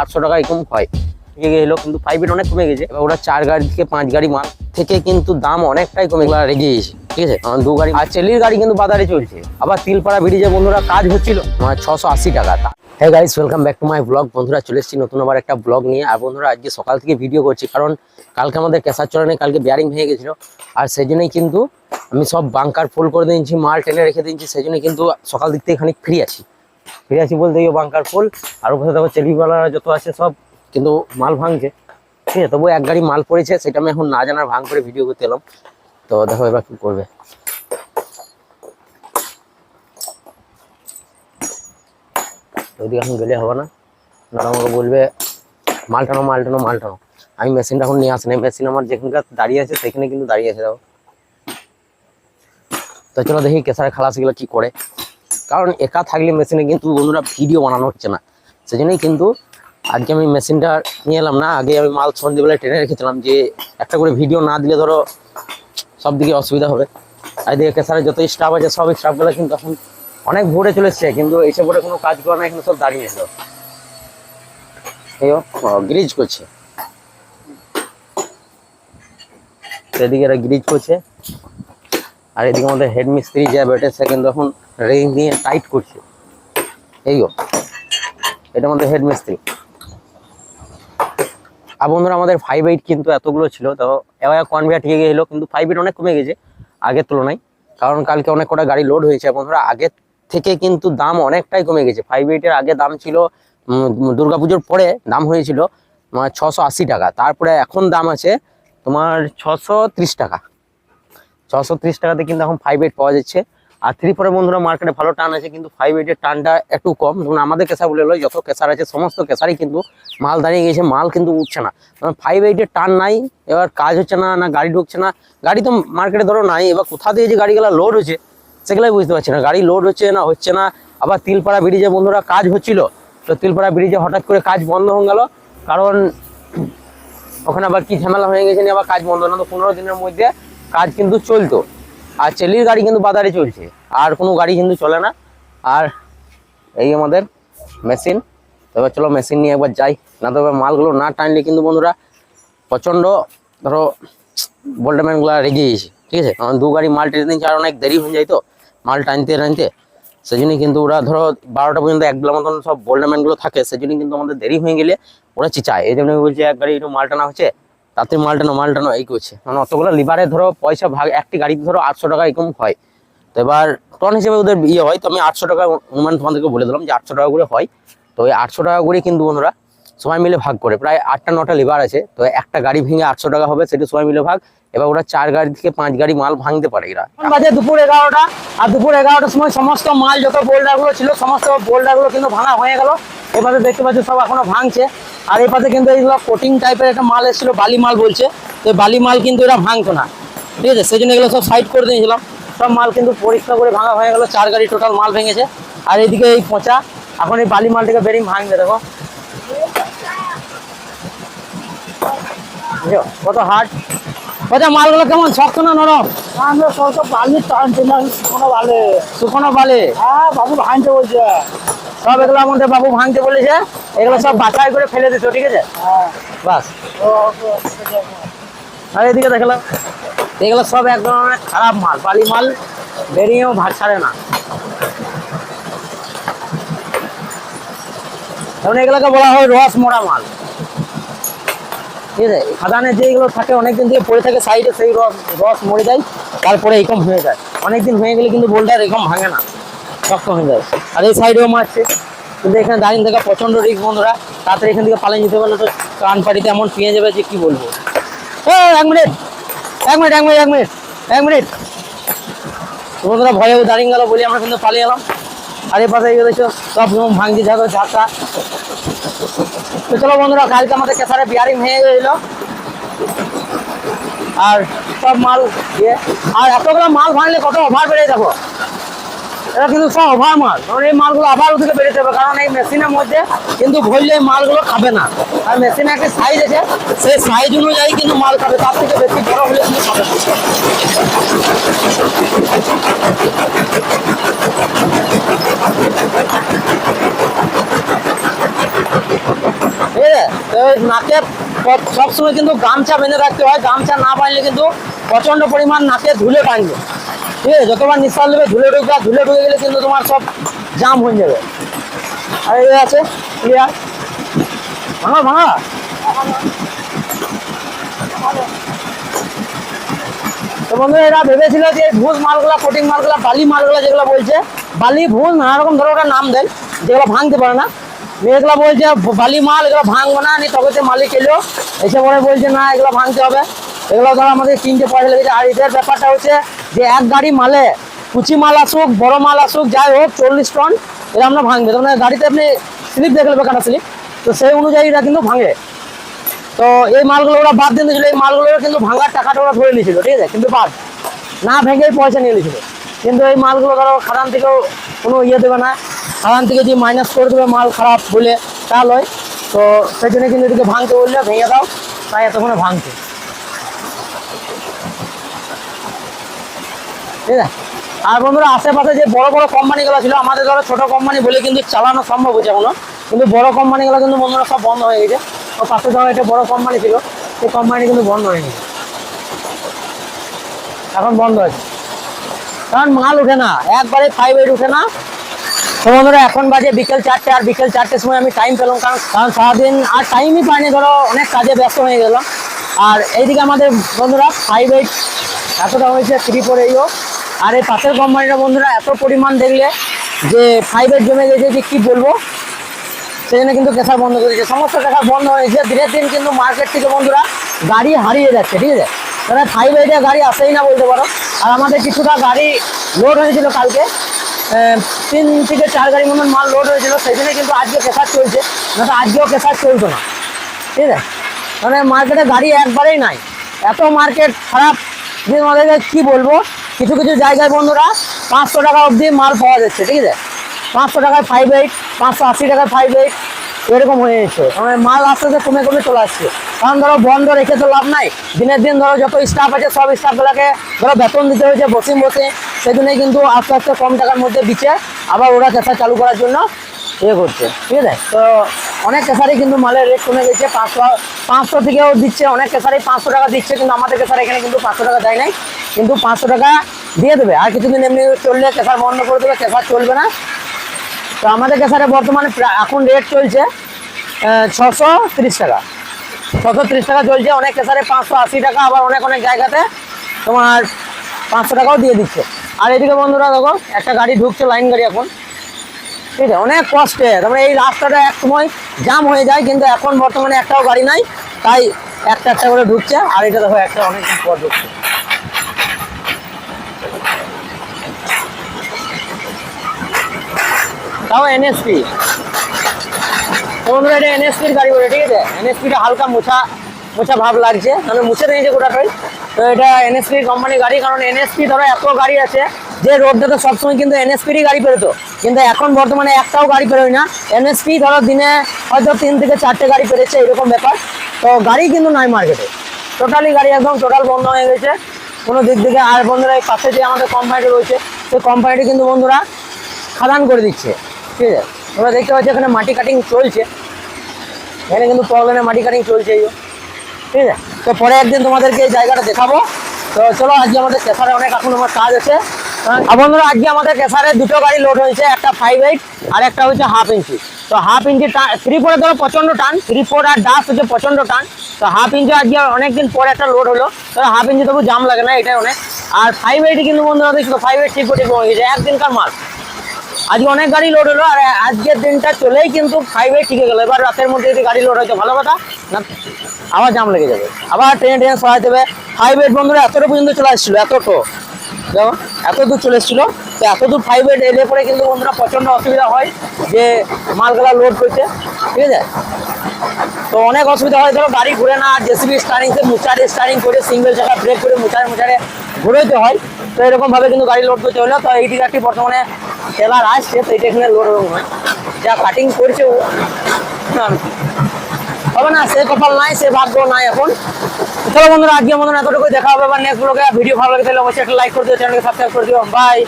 আটশো টাকা এরকম হয়। থেকে গেলো, কিন্তু ফাইভ অনেক কমে গেছে। এবার ওরা চার গাড়ি থেকে পাঁচ গাড়ি মাল থেকে কিন্তু দাম অনেকটাই কমে গেলো রেগে গেছে ঠিক আছে? কারণ দু গাড়ি, আর চেলির গাড়ি কিন্তু বাজারে চলছে। আবার তিলপাড়া ব্রিজে বন্ধুরা কাজ হচ্ছিল। ছশো আশি টাকা হ্যাঁ guys welcome back to my blog বন্ধুরা চলে এসেছি নতুন আবার একটা ব্লগ নিয়ে। আর বন্ধুরা, আজকে সকাল থেকে ভিডিও করছি, কারণ কালকে আমাদের কেসার চরণে কালকে বিয়ারিং ভেঙে গেছিল। আর সেই জন্যই কিন্তু আমি সব বাংকার ফুল করে দিয়েছি, মাল টেনে রেখে দিয়েছি সেই জন্য কিন্তু সকাল দিক থেকে খানিক ফ্রি আছি। ফ্রি আছি বলতে এই বাংকার ফুল আর ওখানে দেখো চেলিওয়ালা যত আছে সব কিন্তু মাল ভাঙছে। ঠিক আছে, তবু এক গাড়ি মাল পড়েছে, সেটা আমি এখন না জানার ভাঙ করে ভিডিও করতে এলাম। তো দেখো এবার কি করবে। ওইদিকে এখন গেলে হবে না না আমাকে বলবে, মাল টানো মাল টানো মাল টানো। আমি মেশিনটা এখন নিয়ে আসিনি মেশিন আমার যেখানকার দাঁড়িয়ে আছে, সেখানে কিন্তু দাঁড়িয়ে আছে, দেখো। তো চলো দেখি কেসারে খালাসিগুলো কি করে। কারণ একা থাকলে মেশিনে কিন্তু বন্ধুরা ভিডিও বানানো হচ্ছে না। সেজন্যই কিন্তু আজকে আমি মেশিনটা নিয়ে এলাম না, আগে আমি মাল সন্ধ্যেবেলায় ট্রেনে রেখেছিলাম যে একটা করে ভিডিও না দিলে ধরো সব দিকে অসুবিধা হবে। আর এদিকে কেসারে যত স্টাফ আছে সব স্টাফগুলো কিন্তু এখন অনেক ভোরে চলে এসছে, কিন্তু এসে ভোরে কোনো কাজ করে না এখানে সব দাঁড়িয়ে এলো গ্রিজ করছে। এদিকে এরা গ্রিজ করছে। আর এদিকে আমাদের হেড মিস্ত্রি যা বেটে সে কিন্তু এখন রেঞ্জ নিয়ে টাইট করছে। এই গো এটা আমাদের হেড মিস্ত্রি আর বন্ধুরা, আমাদের ফাইভ এইট কিন্তু এতগুলো ছিল, তো এবার কনভিয়ার ঠিক গেলো কিন্তু ফাইভ এইট অনেক কমে গেছে আগের তুলনায়। কারণ কালকে অনেক কটা গাড়ি লোড হয়েছে, বন্ধুরা, আগের থেকে কিন্তু দাম অনেকটাই কমে গেছে। ফাইভ এইটের আগে দাম ছিল দুর্গাপুজোর পরে দাম হয়েছিল তোমার ছশো আশি টাকা। তারপরে এখন দাম আছে তোমার ছশো ত্রিশ টাকা। ছশো ত্রিশ টাকাতে কিন্তু এখন ফাইভ এইট পাওয়া যাচ্ছে। আর থ্রি ফোরের বন্ধুরা মার্কেটে ভালো টান আছে, কিন্তু ফাইভ এইটের টানটা একটু কম। যেমন আমাদের কেসা বলে লয় যত কেসার আছে, সমস্ত কেসারই কিন্তু মাল দাঁড়িয়ে গেছে মাল কিন্তু উঠছে না। কারণ ফাইভ এইটের টান নাই, এবার কাজ হচ্ছে না না গাড়ি ঢুকছে না। গাড়ি তো মার্কেটে ধরো নাই, এবার কোথা দিয়ে যে গাড়িগুলো লোড হচ্ছে, সেগুলোই বুঝতে পারছি না। গাড়ি লোড হচ্ছে না হচ্ছে না, আবার তিলপাড়া ব্রিজে বন্ধুরা কাজ হচ্ছিল, তো তিলপাড়া ব্রিজে হঠাৎ করে কাজ বন্ধ হয়ে গেল, কারণ ওখানে আবার কি ঝামেলা হয়ে গেছে নিয়ে আবার কাজ বন্ধ না, তো পনেরো দিনের মধ্যে কাজ কিন্তু চলতো। আর চেলির গাড়ি কিন্তু বাজারে চলছে। আর কোনো গাড়ি কিন্তু চলে না। আর এই আমাদের মেশিন। তবে চলো মেশিন নিয়ে একবার যাই। না তবে মালগুলো না টানলে কিন্তু বন্ধুরা প্রচণ্ড ধরো বোল্ডারম্যানগুলো রেগে গেছে ঠিক আছে? কারণ দু গাড়ি মাল টেনে আর অনেক দেরি হয়ে যায় তো। মাল টানতে টানতে। সেই জন্যই কিন্তু ওরা ধরো বারোটা পর্যন্ত এক বেলা মতন সব বোল্ডারম্যানগুলো থাকে। সেই কিন্তু আমাদের দেরি হয়ে গেলে ওরা চিচায়। এই জন্য বলছে এক গাড়ি একটু মাল টানা হচ্ছে। তাতে মাল টানো মাল টানো এই করছে। মানে অতগুলো লিভারে ধরো পয়সা ভাগ একটি গাড়িতে ধরো আটশো টাকা এরকম হয়। তো এবার টন হিসেবে ওদের ইয়ে হয়, তো আমি আটশো টাকা অনুমান তোমাদেরকে বলে দিলাম যে আটশো টাকা করে হয়। তো ওই আটশো টাকা করে কিন্তু বন্ধুরা সবাই মিলে ভাগ করে। প্রায় আটটা, নটা লিভার আছে, তো একটা গাড়ি ভেঙে আটশো টাকা হবে, সেটা সবাই মিলে ভাগ এবার ওরা চার গাড়ি থেকে পাঁচ গাড়ি মাল ভাঙতে পারে এরা। বাজে দুপুর এগারোটা, আর দুপুর এগারোটার সময় সমস্ত মাল, যত বোল্ডারগুলো ছিল, সমস্ত বোল্ডারগুলো কিন্তু ভাঙা হয়ে গেল। এবারে দেখতে পাচ্ছি সব এখনও ভাঙছে, আর এই পাশে কিন্তু এইগুলো কোটিং টাইপের একটা মাল এসেছিল, বালি মাল বলছে। তো বালি মাল কিন্তু এরা ভাঙতো না, ঠিক আছে? সেই জন্য এগুলো সব সাইড করে দিয়েছিলাম। সব মাল কিন্তু পরিষ্কার করে ভাঙা হয়ে গেল, চার গাড়ি টোটাল মাল ভেঙেছে। আর এইদিকে এই পচা, এখন এই বালি মালটাকে বেরিয়ে ভাঙবে, দেখো। কত হার্ড পচা মালগুলো কেমন? শক্ত না নরম? আমরা সব বালি টানছি না কোনো বালে। শুকনো বালি? হ্যাঁ বাবু ভাঙতে বলছে। সব এগুলো আমাদের বাবু ভাঙতে বলেছে। এগুলো সব বাছাই করে ফেলে দিত ঠিক আছে? হ্যাঁ। বাস। আর এদিকে দেখলাম এগুলো সব একদম অনেক খারাপ মাল বালি মাল বেরিয়েও ভাগ ছাড়ে না। যেমন এগুলোকে বলা হয় রস মোড়া মাল। ঠিক আছে খাদানে যেগুলো থাকে, অনেকদিন থেকে পড়ে থাকে, সাইডে সেই রস রস মরে যায়, তারপরে এরকম হয়ে যায়। অনেকদিন হয়ে গেলে কিন্তু বোল্ডার এরকম ভাঙে না শক্ত হয়ে যায়। আর এই সাইডেও মারছে। কিন্তু এখানে দাঁড়িয়ে থাকা প্রচণ্ড রিস্ক বন্ধুরা। তাড়াতাড়ি এখান থেকে পালিয়ে যেতে পারলে তো কান পাটিতে এমন পিয়ে যাবে যে কি বলব। ও এক মিনিট এক মিনিট এক মিনিট এক মিনিট এক মিনিট। বন্ধুরা, ভয়ে দাঁড়িয়ে গেল বলে আমরা কিন্তু পালিয়ে এলাম। আর এই পাশে দেখছ, সব রকম ভাঙছি ঝাঁকো ঝাঁকা তো চলো বন্ধুরা, কালকে আমাদের কেসারে বিয়ারিং হয়ে গেছিল আর সব মাল ইয়ে আর এতগুলো মাল ভাঙলে কত ওভার বেড়ে যাব? এটা কিন্তু সব ওভার মাল। কারণ এই মালগুলো আবার ওদিকে বেড়ে যাবে, কারণ এই মেশিনের মধ্যে কিন্তু ভরলে মালগুলো খাবে না। আর মেশিনে একটা সাইজ আছে, সেই সাইজ অনুযায়ী কিন্তু মাল খাবে, তার থেকে বেশি বড় হলে কিন্তু খাবে না। ঠিক আছে নাকে সবসময় কিন্তু গামছা বেঁধে রাখতে হয়। গামছা না বাঁধলে কিন্তু প্রচণ্ড পরিমাণ নাকে ধুলে টানবে। ঠিক আছে? যতবার নিঃশ্বাস নেবে, ধুলে ঢুকবে ধুলে ঢুকে গেলে কিন্তু তোমার সব জাম হয়ে যাবে। আর এই আছে ক্লিয়ার ভাঙা ভাঙা। তো বন্ধু, এরা ভেবেছিল যে ভুজ মালগুলা কোটিং মালগুলা, বালি মালগুলা যেগুলো বলছে, বালি ভুল নানা রকম ধরো ওটা নাম দেন যেগুলো ভাঙতে পারে না। এগুলো বলছে, বালি মাল, এগুলো ভাঙবো না নি তবে মালিক এলো। এসে পরে বলছে, না, এগুলো ভাঙতে হবে। এগুলো ধরো আমাদের কিনতে পয়সা লেগেছে। আর এদের ব্যাপারটা হচ্ছে যে, এক গাড়ি মালে, কুচি মাল আসুক, বড় মাল আসুক, যাই হোক, চল্লিশ টন, এরা আমরা ভাঙবে। তো মানে গাড়িতে আপনি স্লিপ দেখে নেবে কাটা স্লিপ তো সেই অনুযায়ী এরা কিন্তু ভাঙে। তো এই মালগুলো ওরা বাদ দিয়ে দিয়েছিল। এই মালগুলো কিন্তু ভাঙার টাকাটা ওরা ধরে নিয়েছিল, ঠিক আছে? কিন্তু বাদ। না ভেঙেই পয়সা নিয়ে নিয়েছিল। কিন্তু এই মালগুলো ধরো খাদান থেকেও কোনো ইয়ে দেবে না। খাদান থেকে যে মাইনাস করে দেবে, মাল খারাপ বলে তা লয়। তো সেই জন্য কিন্তু এদিকে ভাঙতে বললে ভেঙে দাও, তাই এতক্ষণে ভাঙছে। ঠিক আছে আর বন্ধুরা, আশেপাশে যে বড় বড় কোম্পানিগুলো ছিল, আমাদের ধরো ছোট কোম্পানি বলে কিন্তু চালানো সম্ভব হচ্ছে এখনও। কিন্তু বড় কোম্পানিগুলো কিন্তু বন্ধুরা সব বন্ধ হয়ে গেছে। তো পাশে ধরো একটা বড় কোম্পানি ছিল, সেই কোম্পানি কিন্তু বন্ধ হয়ে গেছে। এখন বন্ধ আছে। কারণ মাল উঠে না, একবারে ফাইভ এইট উঠে না। তো বন্ধুরা, এখন বাজে বিকেল চারটে, আর বিকেল চারটের সময় আমি টাইম পেলাম, কারণ কারণ সারাদিন আর টাইমই পাইনি, ধরো অনেক কাজে ব্যস্ত হয়ে গেলাম। আর এইদিকে আমাদের বন্ধুরা ফাইভ এইট এতটা হয়েছে থ্রি ফোর এইও আর এই পাশের কোম্পানিটা বন্ধুরা, এত পরিমাণ দেখলে যে ফাইভ এইট জমে গেছে যে কী বলব। সেই জন্য কিন্তু কেসার বন্ধ করেছে। সমস্ত কেসার বন্ধ হয়েছে। দিনের দিন কিন্তু মার্কেট থেকে বন্ধুরা গাড়ি হারিয়ে যাচ্ছে, ঠিক আছে? মানে ফাইভ এইটে গাড়ি আসেই না বলতে পারো। আর আমাদের কিছুটা গাড়ি লোড হয়েছিল কালকে। তিন থেকে চার গাড়ি মতন মাল লোড হয়েছিল জন্য কিন্তু আজকে কেসার চলছে না আজকেও কেসার চলতো না। ঠিক আছে? মানে মার্কেটে গাড়ি একবারেই নাই। এত মার্কেট খারাপ। যে আমাদেরকে কী বলব? কিছু কিছু জায়গায় বন্ধুরা পাঁচশো টাকা অবধি মাল পাওয়া যাচ্ছে, ঠিক আছে? পাঁচশো টাকায় ফাইভ এইট পাঁচশো আশি টাকায় ফাইভ এইট এরকম হয়ে যাচ্ছে মানে মাল আস্তে আস্তে কমে কমে চলে আসছে। কারণ ধরো বন্ধ রেখে তো লাভ নাই। দিনের দিন ধরো যত স্টাফ আছে, সব স্টাফগুলোকে ধরো বেতন দিতে হয়েছে বসে বসে সেজন্যই কিন্তু আস্তে আস্তে কম টাকার মধ্যে দিচ্ছে। আবার ওরা কেসা চালু করার জন্য ইয়ে করছে। ঠিক আছে? তো অনেক কেসারই কিন্তু মালের রেট কমে গেছে। পাঁচশো পাঁচশো থেকেও দিচ্ছে। অনেক কেসারই পাঁচশো টাকা দিচ্ছে, কিন্তু আমাদের কেসার এখানে কিন্তু পাঁচশো টাকা দেয় নাই। কিন্তু পাঁচশো টাকা দিয়ে দেবে। আর কিছুদিন এমনি চললে কেসার বন্ধ করে দেবে কেসার চলবে না। তো আমাদের কেসারে বর্তমানে এখন রেট চলছে ছশো তিরিশ টাকা। ছশো তিরিশ টাকা চলছে, অনেক কেসারে পাঁচশো আশি টাকা, আবার অনেক অনেক জায়গাতে তোমার পাঁচশো টাকাও দিয়ে দিচ্ছে। আর এদিকে বন্ধুরা দেখো, একটা গাড়ি ঢুকছে, লাইন গাড়ি এখন। ঠিক আছে, অনেক কষ্টে। তারপরে এই রাস্তাটা এক সময় জাম হয়ে যায়, কিন্তু এখন বর্তমানে একটাও গাড়ি নাই, তাই একটা একটা করে ঢুকছে, আর এটা দেখো, একটা অনেকদিন পর ঢুকছে। তাও এনএসপি বন্ধুরা এটা এনএসপির গাড়ি বলে, ঠিক আছে? এনএসপিটা হালকা মোছা মোছা ভাব লাগছে। মানে মুছে নিয়েছে গোটাটাই তো এটা এনএসপি কোম্পানি গাড়ি, কারণ এনএসপি ধরো এত গাড়ি আছে, যে রোডটাতে সবসময় কিন্তু এনএসপিরই গাড়ি বেরোতো কিন্তু এখন বর্তমানে একটাও গাড়ি বেরোয় না। এনএসপি ধরো দিনে হয়তো তিন থেকে চারটে গাড়ি পেরেছে, এরকম ব্যাপার। তো গাড়ি কিন্তু নাই মার্কেটে টোটালি গাড়ি একদম টোটাল বন্ধ হয়ে গেছে। কোনো দিক থেকে আর বন্ধুরা এই পাশে যে আমাদের কোম্পানিটা রয়েছে, সেই কোম্পানিটি কিন্তু বন্ধুরা খাদান করে দিচ্ছে। ঠিক আছে। তোমরা দেখতে পাচ্ছ এখানে মাটি কাটিং চলছে। এখানে কিন্তু প্রবলেমে মাটি কাটিং চলছে এই। ঠিক আছে? তো পরে একদিন তোমাদেরকে এই জায়গাটা দেখাবো। তো চলো, আজকে আমাদের কেসারে অনেক এখন আমার কাজ আছে। বন্ধুরা, আজকে আমাদের কেসারে দুটো গাড়ি লোড হয়েছে, একটা ফাইভ এইট আর একটা হচ্ছে হাফ ইঞ্চি। তো হাফ ইঞ্চি থ্রি ফোরে ধরো প্রচণ্ড টান থ্রি ফোর আর ডাস হচ্ছে প্রচণ্ড টান। তো হাফ ইঞ্চি আজকে অনেকদিন পরে একটা লোড হলো। তো হাফ ইঞ্চি তবু জাম লাগে না, এটাই অনেক। আর ফাইভ এইটে কিন্তু বন্ধুরা, দেখছ ফাইভ এইট ঠিক গেছে। একদিনকার মাল। আজকে অনেক গাড়ি লোড হলো, আর আজকের দিনটা চলেই কিন্তু ফাইভে টিকে গেলো। এবার রাতের মধ্যে যদি গাড়ি লোড হয়েছে ভালো কথা, না, আবার জাম লেগে যাবে। আবার ট্রেনে ট্রেনে সরাই দেবে। ফাইভ এইট বন্ধুরা এতটা পর্যন্ত চলে আসছিল এতটো দেখো, এত দূর চলে এসেছিল। তো এত দূর ফাইভ এলে পরে কিন্তু বন্ধুরা প্রচণ্ড অসুবিধা হয় যে মালগুলা লোড করতে। ঠিক আছে? তো অনেক অসুবিধা হয়। ধরো, গাড়ি ঘুরে না জেসিবি স্টারিং সে মুচারে স্টারিং করে সিঙ্গেল চাকা ব্রেক করে মুচারে মুচারে ঘুরোইতে হয়। তো এরকম ভাবে কিন্তু গাড়ি লোড করতে হলো। তো এই দিকে একটি বর্তমানে টেলার আসছে, তো এটা এখানে লোড যা কাটিং করছে ও। হবে না, সে কপাল নাই, সে ভাগ্য নাই এখন। চলো বন্ধুরা আজকে মতন এতটুকু দেখা হবে বা নেক্সট ব্লগে ভিডিও ভালো লাগে তাহলে অবশ্যই একটা লাইক করে দিও চ্যানেলকে সাবস্ক্রাইব করে দিও। বাই